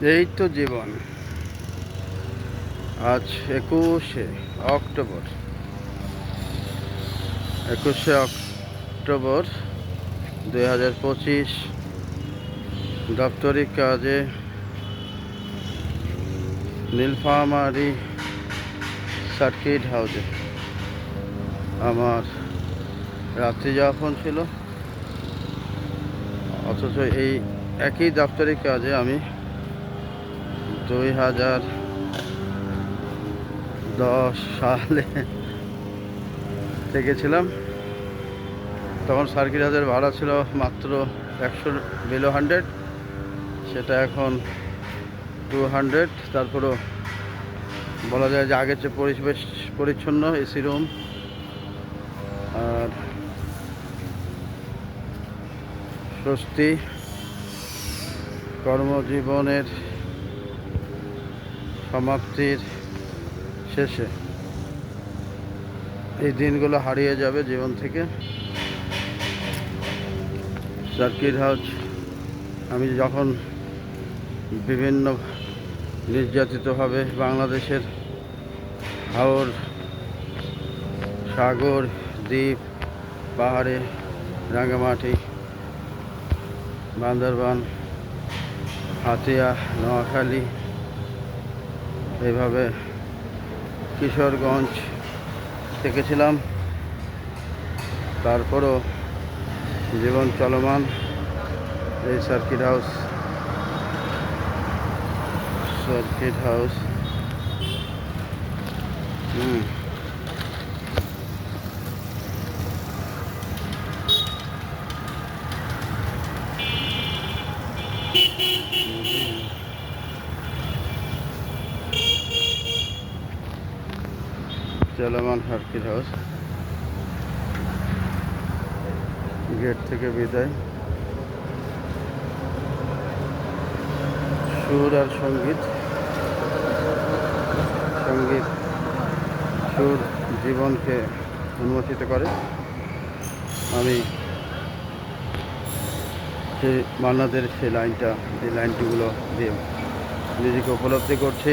এই তো জীবন। আজ একুশে অক্টোবর। একুশে অক্টোবর দুই হাজার পঁচিশ। দাপ্তরিক কাজে নীলফামারি সার্কিট হাউসে আমার রাত্রি যাপন ছিল। অথচ এই একই দাপ্তরিক কাজে আমি দুই হাজার দশ সালে থেকেছিলাম তখন সার্কিট হাজার ভাড়া ছিল মাত্র একশো বিলো হান্ড্রেড সেটা এখন টু হান্ড্রেড তারপরেও বলা যায় যে আগের চেয়ে পরিবেশ পরিচ্ছন্ন এসি রুম আর স্বস্তি কর্মজীবনের সমাপ্তির শেষে এই দিনগুলো হারিয়ে যাবে জীবন থেকে। সার্কিট হাউস, আমি যখন বিভিন্ন নির্যাতিতভাবে বাংলাদেশের হাওর, সাগর, দ্বীপ, পাহাড়ে রাঙ্গামাটি বান্দরবান, হাতিয়া, নোয়াখালী এইভাবে কিশোরগঞ্জ থেকেছিলাম। তারপরও জীবন চলমান এই সার্কিট হাউস সার্কিট হাউস হুম। চলমান সার্কিট হাউস। গেট থেকে বিদায়। সুর আর সংগীত। সংগীত সুর জীবনকে উন্মোচিত করে। আমি সেই মান্নাদের সেই লাইনটা, যে লাইনটিগুলো দিয়ে নিজেকে উপলব্ধি করছি।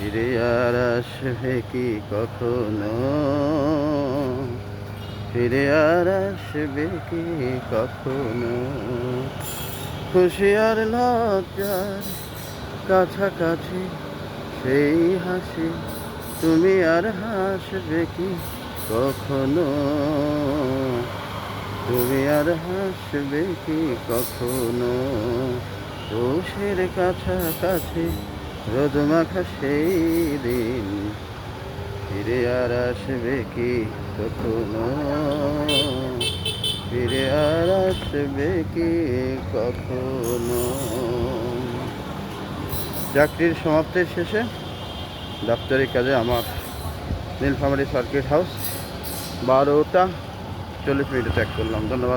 ফিরে আর আসবে কি কখনো? ফিরে আর আসবে কি কখনো? খুশি আর লজ্জার কাছাকাছি সেই হাসি, তুমি আর হাসবে কি কখনো? তুমি আর হাসবে কি কখনো? পৌষের কাছাকাছি রোদ মাখা সেই দিন ফিরে আর আসবে কি কখনো? ফিরে আর আসবে কি কখনো? চাকরির সমাপ্তির শেষে দাপ্তরিক কাজে আমার নীলফামারি সার্কিট হাউস বারোটা চল্লিশ মিনিটে ত্যাগ করলাম। ধন্যবাদ।